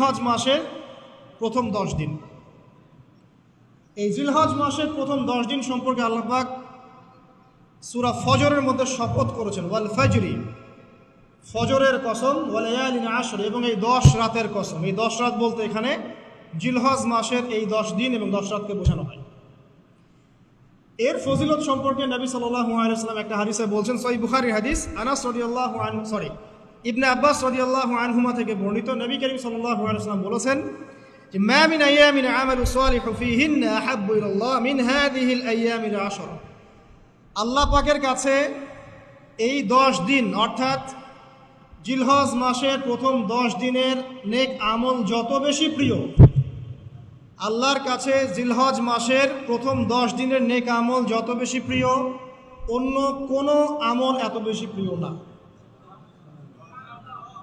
হজ মাসের প্রথম দশ দিন। এই জিলহজ মাসের প্রথম দশ দিন সম্পর্কে আল্লাপাক সুরা ফজরের মধ্যে শপথ করেছেন, ওয়াল ফজরি, ফজরের কসম ওয়ালায়ালিন আসর এবং এই দশ রাতের কসম। এই দশ রাত বলতে এখানে জিলহজ মাসের এই দশ দিন এবং দশ রাতকে বোঝানো হয়। এর ফজিলত সম্পর্কে নবী ওয়াসাল্লাম একটা হাদিসে বলছেন, সহিহ বুখারীর হাদিস, আনাস আনহু সরি ইবনে আব্বাস রাদিয়াল্লাহু আনহুমা থেকে বর্ণিত নবী করিম সাল্লাল্লাহু আলাইহি ওয়াসাল্লাম বলেছেন যে, মা মিন আইয়ামিন আমালু সালিহু ফীহিন্না আহাব্বু ইলাল্লাহ মিন হাযিহিল আইয়ামিল আশর. আল্লাহ পাকের কাছে এই দশ দিন, অর্থাৎ জিলহজ মাসের প্রথম দশ দিনের নেক আমল যত বেশি প্রিয়, আল্লাহর কাছে জিলহজ মাসের প্রথম দশ দিনের নেক আমল যত বেশি প্রিয়, অন্য কোনো আমল এত বেশি প্রিয় না।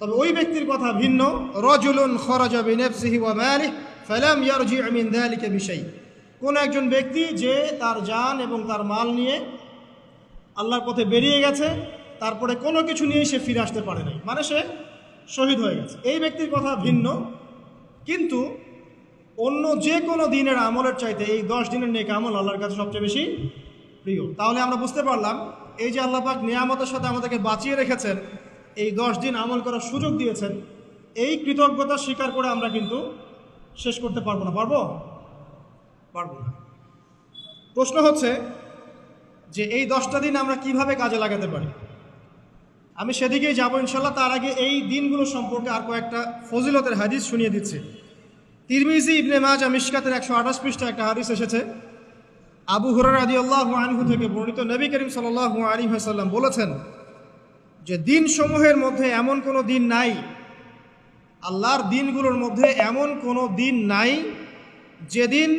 তবে ওই ব্যক্তির কথা ভিন্ন। রজুলুন খরাজা ইয়ারজি মিন যালিকা বিশাই। কোন একজন ব্যক্তি যে তার জান এবং তার মাল নিয়ে আল্লাহর পথে বেরিয়ে গেছে, তারপরে কোনো কিছু নিয়ে সে ফিরে আসতে পারে নাই। মানে সে শহীদ হয়ে গেছে। এই ব্যক্তির কথা ভিন্ন। কিন্তু অন্য যে কোনো দিনের আমলের চাইতে এই দশ দিনের নেক আমল আল্লাহর কাছে সবচেয়ে বেশি প্রিয়। তাহলে আমরা বুঝতে পারলাম, এই যে আল্লাহ পাক নিয়ামতের সাথে আমাদেরকে বাঁচিয়ে রেখেছেন এই দশ দিন আমল করার সুযোগ দিয়েছেন। এই কৃতজ্ঞতা স্বীকার করে আমরা কিন্তু শেষ করতে পারব না। পারব? পারব না। প্রশ্ন হচ্ছে যে এই দশটা দিন আমরা কীভাবে কাজে লাগাতে পারি? আমি সেদিকেই যাব ইনশাল্লাহ তার আগে এই দিনগুলো সম্পর্কে আর কয়েকটা ফজিলতের হাদিস শুনিয়ে দিচ্ছি। তিরমিজি ইবনে মাজ মিশকাতের একশো আঠাশ পৃষ্ঠা একটা হাদিস এসেছে। আবু হুরার আদি আল্লাহ আনহু থেকে বর্ণিত নবী করিম সাল্লাহ আলী হাসাল্লাম বলেছেন যে দিন সমূহের মধ্যে এমন কোনো দিন নাই, আল্লাহর দিনগুলোর মধ্যে এমন কোনো দিন নাই যেদিন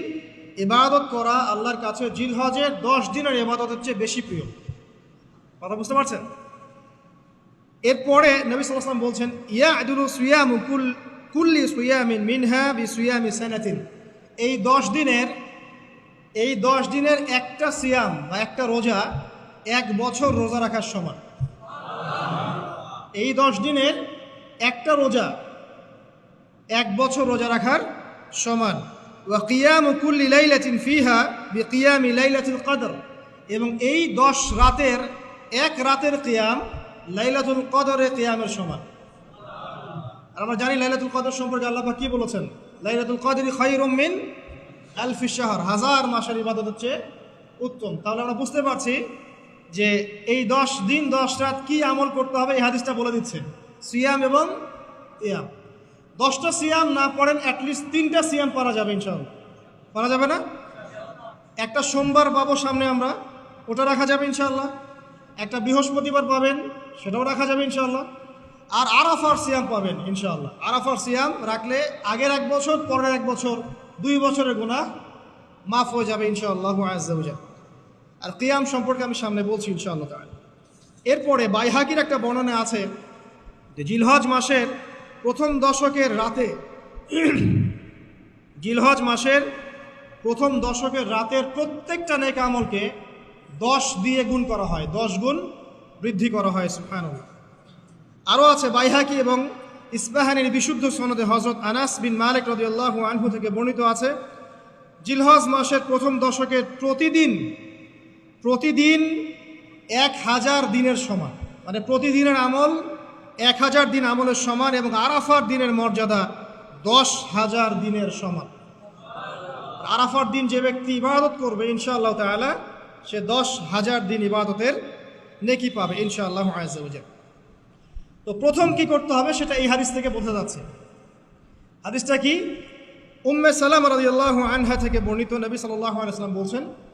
ইবাদত করা আল্লাহর কাছে জিলহজের দশ দিনের ইবাদতের চেয়ে বেশি প্রিয়। কথা বুঝতে পারছেন? এরপরে নবী সাল্লাম বলছেন ইয়া আদুল সুয়ামু কুল, কুল্লি সুয়ামিন মিনহা বি সুয়ামি সানাতিন। এই দশ দিনের, এই দশ দিনের একটা সিয়াম বা একটা রোজা এক বছর রোজা রাখার সমান। এই দশ দিনের একটা রোজা, এক বছর রোজা রাখার সমান। ওয়া কিয়াম কুল্লি লাইলাতিন ফিহা বি কিয়ামি লাইলাতুল কদর। এবং এই দশ রাতের এক রাতের কিয়াম লাইলাতুল কদরে কিয়ামের সমান। আর আমরা জানি লাইলাতুল কদর সম্পর্কে আল্লাহ কি বলেছেন? লাইলাতুল কদরি খায়রুম মিন আলফি শাহর, হাজার মাসের ইবাদত হচ্ছে উত্তম। তাহলে আমরা বুঝতে পারছি যে এই দশ দিন, দশ রাত কি আমল করতে হবে, এই হাদিসটা বলে দিচ্ছে। সিয়াম এবং ইয়াম দশটা সিয়াম না পড়েন অ্যাটলিস্ট তিনটা সিয়াম পড়া যাবে ইনশাল্লাহ পড়া যাবে না? একটা সোমবার পাবো সামনে আমরা, ওটা রাখা যাবে ইনশাল্লাহ একটা বৃহস্পতিবার পাবেন, সেটাও রাখা যাবে ইনশাল্লাহ আর আরাফার সিয়াম পাবেন ইনশাল্লাহ আরাফার সিয়াম রাখলে আগের এক বছর, পরের এক বছর, দুই বছরের গুণা মাফ হয়ে যাবে ইনশাআল্লাহ আজাল আর কিয়াম সম্পর্কে আমি সামনে বলছি ইনশাআল্লাহ তাআলা। এরপরে বাইহাকির একটা বর্ণনা আছে যে জিলহজ মাসের প্রথম দশকের রাতে, জিলহজ মাসের প্রথম দশকের রাতের প্রত্যেকটা নেক আমলকে দশ দিয়ে গুণ করা হয়, দশ গুণ বৃদ্ধি করা হয় সুফানুল্লাহ আরও আছে বাইহাকি এবং ইসবাহানের বিশুদ্ধ সনদে হজরত আনাস বিন মালিক রদিয়াল্লাহু আনহু থেকে বর্ণিত আছে, জিলহজ মাসের প্রথম দশকের প্রতিদিন প্রতিদিন এক হাজার দিনের সমান। মানে প্রতিদিনের আমল এক হাজার দিন আমলের সমান এবং আরাফার দিনের মর্যাদা দশ হাজার দিনের সমান। আরাফার দিন যে ব্যক্তি ইবাদত করবে, ইনশাআল্লাহ তাআলা, সে দশ হাজার দিন ইবাদতের নেকি পাবে, ইনশাআল্লাহ আজাল তো প্রথম কি করতে হবে সেটা এই হাদিস থেকে বোঝা যাচ্ছে। হাদিসটা কি? উম্মে সালাম রাদিয়াল্লাহু আনহা থেকে বর্ণিত নবী সাল্লাম বলছেন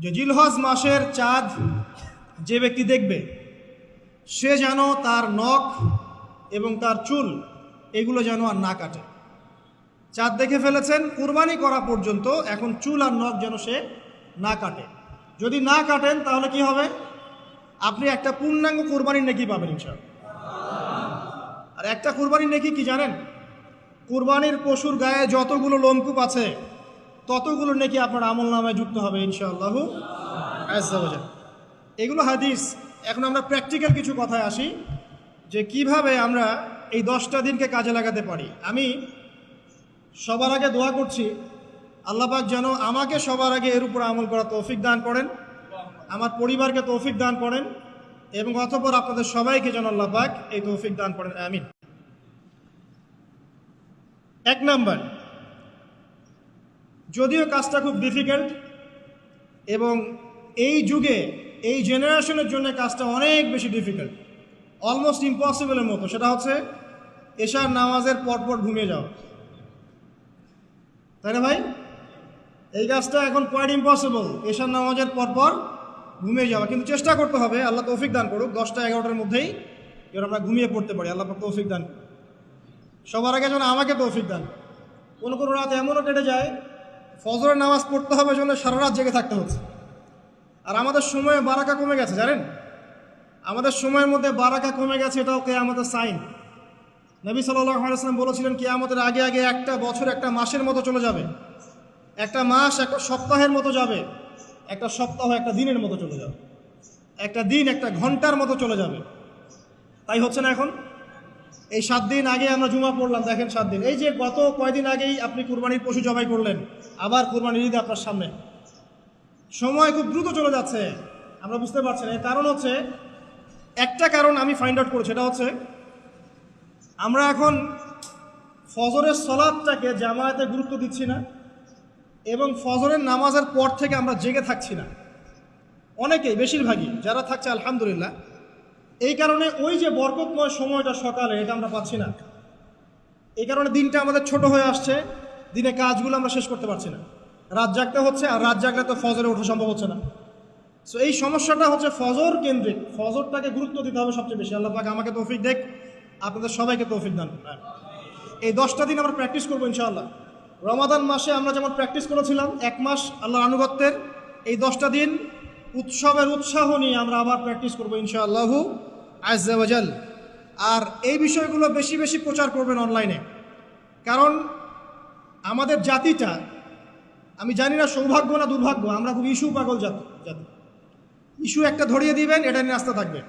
যে জিলহজ মাসের চাঁদ যে ব্যক্তি দেখবে, সে যেন তার নখ এবং তার চুল এগুলো যেন আর না কাটে। চাঁদ দেখে ফেলেছেন, কুরবানি করা পর্যন্ত এখন চুল আর নখ যেন সে না কাটে। যদি না কাটেন, তাহলে কি হবে? আপনি একটা পূর্ণাঙ্গ কুরবানির নেকি পাবেন ইনশাআল্লাহ। আর একটা কুরবানির নেকি কি জানেন? কুরবানির পশুর গায়ে যতগুলো লোমকূপ আছে ততগুলো নেকি আপনার আমল নামায় যুক্ত হবে, ইনশাআল্লাহ আজ্জাওয়াজাল এগুলো হাদিস, এখন আমরা প্র্যাকটিক্যাল কিছু কথায় আসি, যে কীভাবে আমরা এই দশটা দিনকে কাজে লাগাতে পারি। আমি সবার আগে দোয়া করছি আল্লাপাক যেন আমাকে সবার আগে এর উপর আমল করা তৌফিক দান করেন, আমার পরিবারকে তৌফিক দান করেন, এবং অতপর আপনাদের সবাইকে যেন আল্লাপাক এই তৌফিক দান করেন, আমিন। এক নাম্বার যদিও কাজটা খুব ডিফিকাল্ট এবং এই যুগে, এই জেনারেশনের জন্য কাজটা অনেক বেশি ডিফিকাল্ট অলমোস্ট ইম্পসিবলের মতো। সেটা হচ্ছে এশার নামাজের পরপর ঘুমিয়ে যাওয়া। তাই না ভাই? এই কাজটা এখন কোয়াইট ইম্পসিবল এশার নামাজের পরপর ঘুমিয়ে যাওয়া। কিন্তু চেষ্টা করতে হবে, আল্লাহ তৌফিক দান করুক, দশটা এগারোটার মধ্যেই এবার আমরা ঘুমিয়ে পড়তে পারি। আল্লাহ তৌফিক দান সবার আগে যেন আমাকে তৌফিক দান। কোনো কোনো রাত এমনও কেটে যায় ফজরের নামাজ পড়তে হবে জন্য সারা রাত জেগে থাকতে হচ্ছে। আর আমাদের সময়ে বারাকা কমে গেছে, জানেন? আমাদের সময়ের মধ্যে বারাকা কমে গেছে, এটাও কে আমাদের সাইন। নবী সাল্লাম বলেছিলেন কি আমাদের আগে আগে একটা বছর, একটা মাসের মতো চলে যাবে। একটা মাস, একটা সপ্তাহের মতো যাবে। একটা সপ্তাহ, একটা দিনের মতো চলে যাবে। একটা দিন, একটা ঘণ্টার মতো চলে যাবে। তাই হচ্ছে না এখন? এই সাত দিন আগে আমরা জুমা পড়লাম, দেখেন সাত দিন। এই যে গত কয়দিন আগেই আপনি কুরবানির পশু জবাই করলেন, আবার কুরবানির ঈদ আপনার সামনে। সময় খুব দ্রুত চলে যাচ্ছে, আমরা বুঝতে পারছি না। এর কারণ হচ্ছে, একটা কারণ আমি ফাইন্ড আউট করেছি, সেটা হচ্ছে, আমরা এখন ফজরের সলাদটাকে জামায়াতে গুরুত্ব দিচ্ছি না, এবং ফজরের নামাজের পর থেকে আমরা জেগে থাকছি না। অনেকেই, বেশিরভাগই, যারা থাকছে, আলহামদুলিল্লাহ এই কারণে ওই যে বরকতময় সময়টা সকালে, এটা আমরা পাচ্ছি না। এই কারণে দিনটা আমাদের ছোট হয়ে আসছে। দিনে কাজগুলো আমরা শেষ করতে পারছি না। রাত জাগতে হচ্ছে আর রাত জাগলে তো ফজরে ওঠা সম্ভব হচ্ছে না। সো এই সমস্যাটা হচ্ছে ফজর কেন্দ্রিক। ফজরটাকে গুরুত্ব দিতে হবে সবচেয়ে বেশি। আল্লাহ পাক আমাকে তৌফিক দেখ, আপনাদের সবাইকে তৌফিক দান। এই দশটা দিন আমরা প্র্যাকটিস করব ইনশাআল্লাহ। রমাদান মাসে আমরা যেমন প্র্যাকটিস করেছিলাম, এক মাস আল্লাহর আনুগত্যের, এই দশটা দিন উৎসবের উৎসাহ নিয়ে আমরা আবার প্র্যাকটিস করব ইনশাআল্লাহু। আজাল আর এই বিষয়গুলো বেশি বেশি প্রচার করবেন অনলাইনে। কারণ আমাদের জাতিটা, আমি জানি না সৌভাগ্য না দুর্ভাগ্য, আমরা খুব ইস্যু পাগল জাতি জাতি। ইস্যু একটা ধরিয়ে দিবেন, এটা নিয়ে আসতে থাকবে।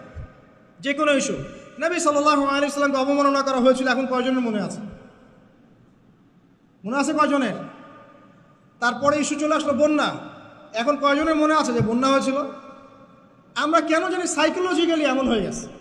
যে কোনো ইস্যু। নবী সাল্লাহ আলী ইসলামকে অবমাননা করা হয়েছিল, এখন কয়জনের মনে আছে? মনে আছে কয়জনের? তারপরে ইস্যু চলে আসলো বন্যা। এখন কয়জনের মনে আছে যে বন্যা হয়েছিল? আমরা কেন জানি সাইকোলজিক্যালি এমন হয়ে গেছে।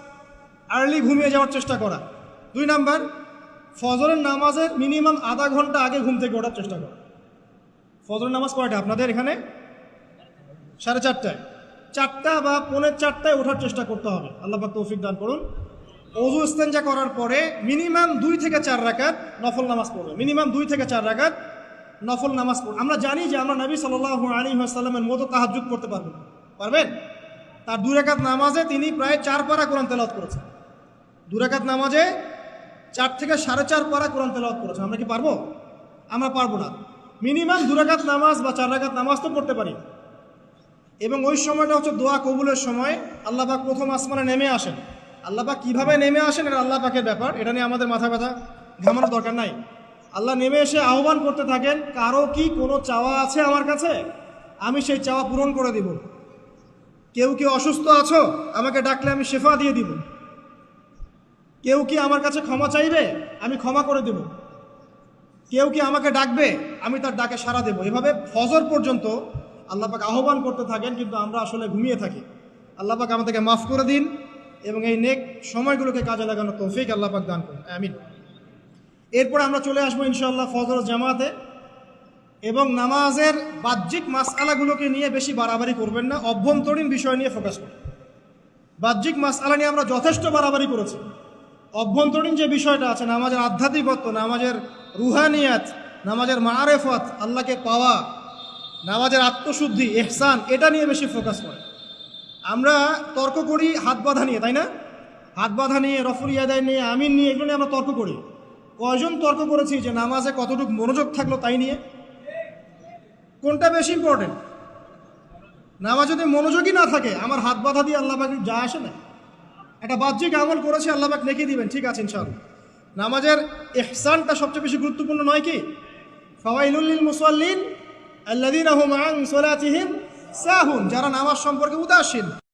আর্লি ঘুমিয়ে যাওয়ার চেষ্টা করা। দুই নাম্বার, ফজরের নামাজের মিনিমাম আধা ঘণ্টা আগে ঘুম থেকে ওঠার চেষ্টা করা। ফজরের নামাজ কয়টা? আপনাদের এখানে? সাড়ে চারটায়। চারটা বা পৌনের চারটায় ওঠার চেষ্টা করতে হবে। আল্লাহ পাক তৌফিক দান করুন। অজু ইস্তেঞ্জা করার পরে মিনিমাম দুই থেকে চার রাকাত নফল নামাজ পড়বে। মিনিমাম দুই থেকে চার রাকাত নফল নামাজ পড়বে। আমরা জানি যে আমরা নবী সাল্লাহ আলী আসাল্লামের মতো তাহাজুদ করতে পারবেন পারবেন? তার দুই রাকাত নামাজে তিনি প্রায় চার পারা কোরআন তেলাওয়াত করেছেন। দু রাকাত নামাজে চার থেকে সাড়ে চার পারা কোরআন তেলাওয়াত করেছেন আমরা কি পারব? আমরা পারব না। মিনিমাম দু রাকাত নামাজ বা চার রাকাত নামাজ তো পড়তে পারি। এবং ওই সময়টা হচ্ছে দোয়া কবুলের সময়। আল্লাহ পাক প্রথম আসমানে নেমে আসেন। আল্লাহ পাক কীভাবে নেমে আসেন এটা আল্লাহ পাকের ব্যাপার। এটা নিয়ে আমাদের মাথা ব্যথা, ঘামানোর দরকার নাই। আল্লাহ নেমে এসে আহ্বান করতে থাকেন, কারও কি কোনো চাওয়া আছে আমার কাছে? আমি সেই চাওয়া পূরণ করে দিব। কেউ কি অসুস্থ আছো? আমাকে ডাকলে আমি শেফা দিয়ে দিব। কেউ কি আমার কাছে ক্ষমা চাইবে? আমি ক্ষমা করে দেব। কেউ কি আমাকে ডাকবে? আমি তার ডাকে সাড়া দেব। এভাবে ফজর পর্যন্ত আল্লাহ পাক আহ্বান করতে থাকেন, কিন্তু আমরা আসলে ঘুমিয়ে থাকি। আল্লাহ পাক আমাদেরকে মাফ করে দিন এবং এই নেক সময়গুলোকে কাজে লাগানো তৌফিক আল্লাহ পাক দান করুন। আমিন। এরপর আমরা চলে আসব ইনশাআল্লাহ ফজর জামাতে এবং নামাজের বাহ্যিক মাসআলাগুলোকে নিয়ে বেশি বাড়াবাড়ি করবেন না। অভ্যন্তরীণ বিষয় নিয়ে ফোকাস করবেন বাহ্যিক মাসআলা নিয়ে আমরা যথেষ্ট বাড়াবাড়ি করেছি। অভ্যন্তরীণ যে বিষয়টা আছে, নামাজের আধ্যাত্মিকত্ব, নামাজের রুহানিয়াত, নামাজের মারেফত আল্লাহকে পাওয়া, নামাজের আত্মশুদ্ধি এহসান এটা নিয়ে বেশি ফোকাস করে। আমরা তর্ক করি হাত বাঁধা নিয়ে, তাই না? হাত বাঁধা নিয়ে, রফুল ইয়াদাই নিয়ে, আমিন নিয়ে, এগুলো নিয়ে আমরা তর্ক করি। কয়জন তর্ক করেছি যে নামাজে কতটুকু মনোযোগ থাকল তাই নিয়ে? কোনটা বেশি ইম্পর্টেন্ট নামাজ যদি মনোযোগই না থাকে, আমার হাত বাঁধা দিয়ে আল্লাহ যা আসে না। একটা বাহ্যিক আমল করেছে, আল্লাহ পাক নেকি দিবেন, ঠিক আছে ইনশাআল্লাহ। নামাজের ইহসানটা সবচেয়ে বেশি গুরুত্বপূর্ণ নয় কি? ফাওয়াইলুল লিল মুসাল্লিন আল্লাযীনা হুম আন সালাতিহিম সাহুন, যারা নামাজ সম্পর্কে উদাসীন।